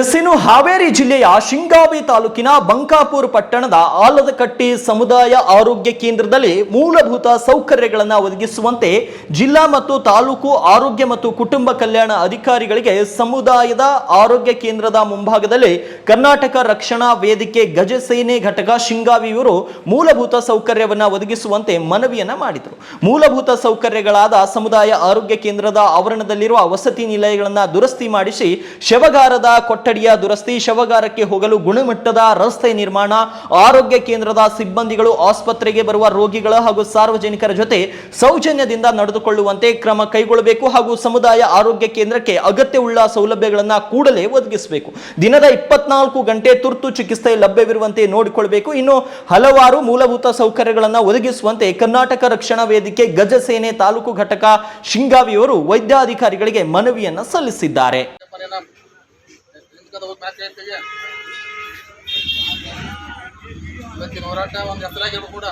S ಇನ್ನು ಹಾವೇರಿ ಜಿಲ್ಲೆಯ ಶಿಂಗಾವಿ ತಾಲೂಕಿನ ಬಂಕಾಪುರ್ ಪಟ್ಟಣದ ಆಲದಕಟ್ಟಿ ಸಮುದಾಯ ಆರೋಗ್ಯ ಕೇಂದ್ರದಲ್ಲಿ ಮೂಲಭೂತ ಸೌಕರ್ಯಗಳನ್ನು ಒದಗಿಸುವಂತೆ ಜಿಲ್ಲಾ ಮತ್ತು ತಾಲೂಕು ಆರೋಗ್ಯ ಮತ್ತು ಕುಟುಂಬ ಕಲ್ಯಾಣ ಅಧಿಕಾರಿಗಳಿಗೆ ಸಮುದಾಯದ ಆರೋಗ್ಯ ಕೇಂದ್ರದ ಮುಂಭಾಗದಲ್ಲಿ ಕರ್ನಾಟಕ ರಕ್ಷಣಾ ವೇದಿಕೆ ಗಜಸೇನೆ ಘಟಕ ಶಿಂಗಾವಿಯವರು ಮೂಲಭೂತ ಸೌಕರ್ಯವನ್ನು ಒದಗಿಸುವಂತೆ ಮನವಿಯನ್ನು ಮಾಡಿದರು. ಮೂಲಭೂತ ಸೌಕರ್ಯಗಳಾದ ಸಮುದಾಯ ಆರೋಗ್ಯ ಕೇಂದ್ರದ ಆವರಣದಲ್ಲಿರುವ ವಸತಿ ನಿಲಯಗಳನ್ನು ದುರಸ್ತಿ ಮಾಡಿಸಿ ಶವಗಾರದ ಕೊಠಡಿಯ ದುರಸ್ತಿ ಶವಗಾರಕ್ಕೆ ಹೋಗಲು ಗುಣಮಟ್ಟದ ರಸ್ತೆ ನಿರ್ಮಾಣ, ಆರೋಗ್ಯ ಕೇಂದ್ರದ ಸಿಬ್ಬಂದಿಗಳು ಆಸ್ಪತ್ರೆಗೆ ಬರುವ ರೋಗಿಗಳ ಹಾಗೂ ಸಾರ್ವಜನಿಕರ ಜೊತೆ ಸೌಜನ್ಯದಿಂದ ನಡೆದುಕೊಳ್ಳುವಂತೆ ಕ್ರಮ ಕೈಗೊಳ್ಳಬೇಕು ಹಾಗೂ ಸಮುದಾಯ ಆರೋಗ್ಯ ಕೇಂದ್ರಕ್ಕೆ ಅಗತ್ಯವುಳ್ಳ ಸೌಲಭ್ಯಗಳನ್ನು ಕೂಡಲೇ ಒದಗಿಸಬೇಕು. ದಿನದ ಇಪ್ಪತ್ನಾಲ್ಕು ಗಂಟೆ ತುರ್ತು ಚಿಕಿತ್ಸೆ ಲಭ್ಯವಿರುವಂತೆ ನೋಡಿಕೊಳ್ಳಬೇಕು. ಇನ್ನು ಹಲವಾರು ಮೂಲಭೂತ ಸೌಕರ್ಯಗಳನ್ನು ಒದಗಿಸುವಂತೆ ಕರ್ನಾಟಕ ರಕ್ಷಣಾ ವೇದಿಕೆ, ಗಜಸೇನೆ ತಾಲೂಕು ಘಟಕ, ಶಿಂಗಾವಿಯವರು ವೈದ್ಯಾಧಿಕಾರಿಗಳಿಗೆ ಮನವಿಯನ್ನು ಸಲ್ಲಿಸಿದ್ದಾರೆ. ಹಿಂದ್ಕದ ಹೋಗಿ ಮ್ಯಾಚ್ ಹೇಳ್ತೀವಿ ಇವತ್ತಿನ ಹೋರಾಟ ಒಂದು ಹೆಸರಾಗಿರ್ಬೇಕು ಕೂಡ.